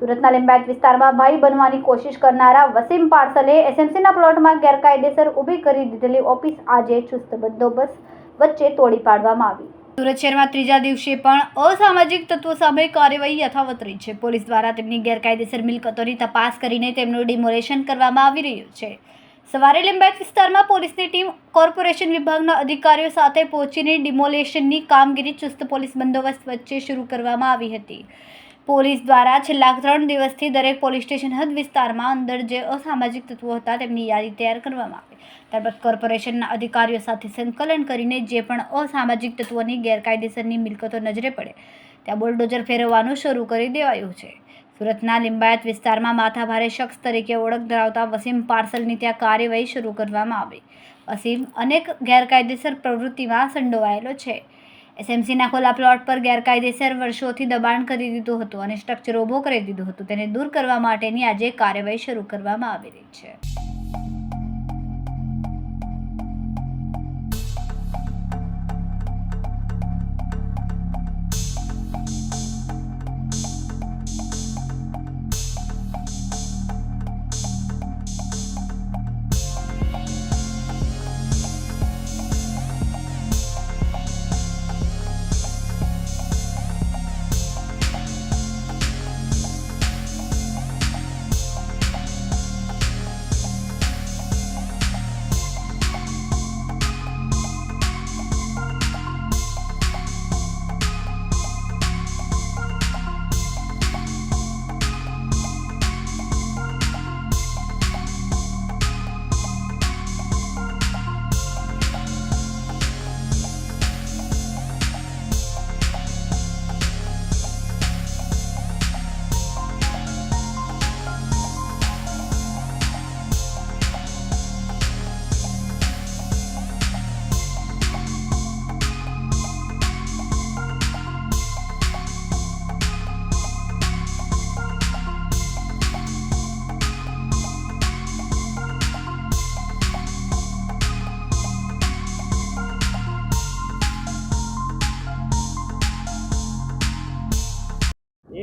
સુરતના લિંબાયત વિસ્તારમાં ભાઈ બનવાની કોશિશ કરનારા વસીમ પાર્સલે એસએમસીના પ્લોટમાં ગેરકાયદેસર ઊભી કરી દીધેલી ઓફિસ આજે ચુસ્ત બંદોબસ્ત વચ્ચે તોડી પાડવામાં આવી. સુરત શહેરમાં ત્રીજા દિવસે પણ અસામાજિક તત્વો સામે કાર્યવાહી યથાવત રહી છે. પોલીસ દ્વારા તેમની ગેરકાયદેસર મિલકતોની તપાસ કરીને તેમનું ડિમોલેશન કરવામાં આવી રહ્યું છે. સવારે લિંબાયત વિસ્તારમાં પોલીસની ટીમ કોર્પોરેશન વિભાગના અધિકારીઓ સાથે પહોંચીને ડિમોલેશનની કામગીરી ચુસ્ત પોલીસ બંદોબસ્ત વચ્ચે શરૂ કરવામાં આવી હતી. પોલીસ દ્વારા છેલ્લા ત્રણ દિવસથી દરેક પોલીસ સ્ટેશન હદ વિસ્તારમાં અંદર જે અસામાજિક તત્વો હતા તેમની યાદી તૈયાર કરવામાં આવી. ત્યારબાદ કોર્પોરેશનના અધિકારીઓ સાથે સંકલન કરીને જે પણ અસામાજિક તત્વોની ગેરકાયદેસરની મિલકતો નજરે પડે, ત્યાં બુલડોઝર ફેરવવાનું શરૂ કરી દેવાયું છે. સુરતના લિંબાયત વિસ્તારમાં માથાભારે શખ્સ તરીકે ઓળખ ધરાવતા વસીમ પાર્સલની ત્યાં કાર્યવાહી શરૂ કરવામાં આવી. વસીમ અનેક ગેરકાયદેસર પ્રવૃત્તિમાં સંડોવાયેલો છે. એસએમસીના ખોલા પ્લોટ પર ગેરકાયદેસર વર્ષોથી દબાણ કરી દીધું હતું અને સ્ટ્રક્ચર ઊભો કરી દીધું હતું. તેને દૂર કરવા માટેની આજે કાર્યવાહી શરૂ કરવામાં આવી રહી છે.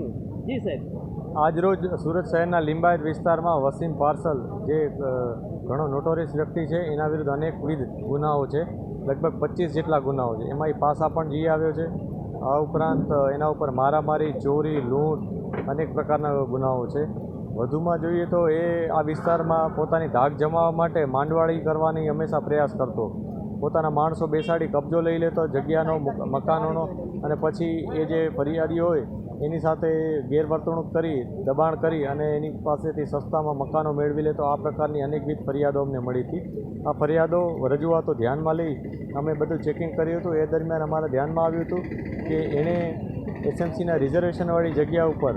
મિનિટ જી સાહેબ. આજરોજ સુરત શહેરના લિંબાયત વિસ્તારમાં વસીમ પાર્સલ, જે ઘણો નોટોરિયસ વ્યક્તિ છે, એના વિરુદ્ધ અનેકવિધ ગુનાઓ છે. લગભગ પચીસ જેટલા ગુનાઓ છે. એમાં એ પાસા પણ જઈ આવ્યો છે. આ ઉપરાંત એના ઉપર મારામારી, ચોરી, લૂંટ, અનેક પ્રકારના ગુનાઓ છે. વધુમાં જોઈએ તો એ આ વિસ્તારમાં પોતાની ધાક જમાવવા માટે માંડવાળી કરવાની હંમેશા પ્રયાસ કરતો. પોતાના માણસો બેસાડી કબજો લઈ લેતો, જગ્યાનો મકાનોનો અને પછી એ જે ફરિયાદી હોય એની સાથે ગેરવર્તણૂક કરી, દબાણ કરી અને એની પાસેથી સસ્તામાં મકાનો મેળવી લે તો આ પ્રકારની અનેકવિધ ફરિયાદો અમને મળી હતી. આ ફરિયાદો રજૂઆતો ધ્યાનમાં લઈ અમે બધું ચેકિંગ કર્યું હતું. એ દરમિયાન અમારા ધ્યાનમાં આવ્યું હતું કે એણે એસએમસીના રિઝર્વેશનવાળી જગ્યા ઉપર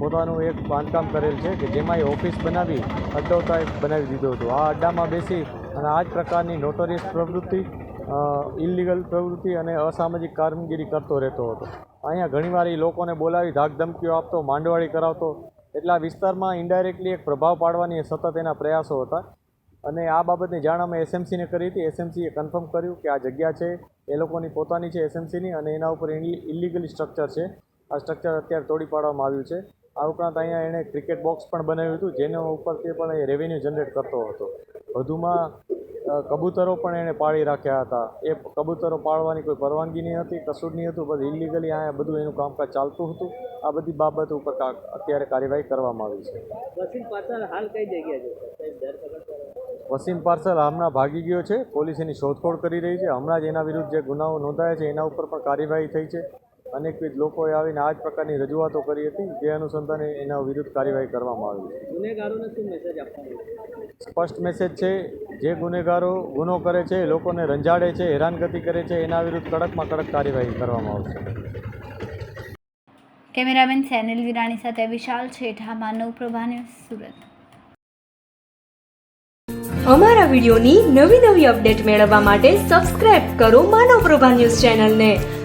પોતાનું એક બાંધકામ કરેલ છે કે જેમાં એ ઓફિસ બનાવી અડ્ડો ટાઈપ બનાવી દીધો હતો. આ અડ્ડામાં બેસી અને આ જ પ્રકારની નોટોરિયસ પ્રવૃત્તિ ઇલિગલ પ્રવૃત્તિ અને અસામાજિક કામગીરી કરતો રહેતો હતો. અહીંયા ઘણીવાર એ લોકોને બોલાવી ધાકધમકીઓ આપતો, માંડવાળી કરાવતો. એટલે વિસ્તારમાં ઇન્ડાયરેક્ટલી એક પ્રભાવ પાડવાની સતત એના પ્રયાસો હતા. અને આ બાબતની જાણ અમે એસએમસીને કરી હતી. એસએમસીએ કન્ફર્મ કર્યું કે આ જગ્યા છે, એ લોકોની પોતાની છે એસએમસીની અને એના ઉપર ઇલિગલી સ્ટ્રક્ચર છે. આ સ્ટ્રક્ચર અત્યારે તોડી પાડવામાં આવ્યું છે. આ ઉપરાંત અહીંયા એણે ક્રિકેટ બોક્સ પણ બનાવ્યું હતું, જેના ઉપર તે પણ એ રેવન્યુ જનરેટ કરતો હતો. વધુમાં કબૂતરો પણ એણે પાળી રાખ્યા હતા. એ કબૂતરો પાળવાની કોઈ પરવાનગી નહીં હતી કશું જ નહીં હતું બધું ઇલિગલી અહીંયા બધું એનું કામકાજ ચાલતું હતું. આ બધી બાબત ઉપર કા- અત્યારે કાર્યવાહી કરવામાં આવી છે. વસીમ પાર્સલ હાલ કઈ જગ્યા છે? વસીમ પાર્સલ હમણાં ભાગી ગયો છે પોલીસ એની શોધખોળ કરી રહી છે. હમણાં જ એના વિરુદ્ધ જે ગુનાઓ નોંધાયા છે એના ઉપર પણ કાર્યવાહી થઈ છે. અનેકવિધ લોકોએ આવીને આ જ પ્રકારની રજૂઆતો કરી હતી જે અનુસંધાને એના વિરુદ્ધ કાર્યવાહી કરવામાં આવી છે ગુનેગારોને શું મેસેજ સ્પષ્ટ મેસેજ છે જે ગુનેગારો ગુનો કરે છે લોકોને રંજાડે છે હેરાનગતિ કરે છે એના વિરુદ્ધ કડકમાં કડક કાર્યવાહી કરવામાં આવશે. કેમેરામેન સેનિલ વિરાણી સાથે વિશાલ છેઠા માનવ પ્રભા ન્યૂઝ સુરત. અમારા વિડિયોની નવી નવી અપડેટ મેળવવા માટે સબસ્ક્રાઇબ કરો માનવ પ્રભા ન્યૂઝ ચેનલને.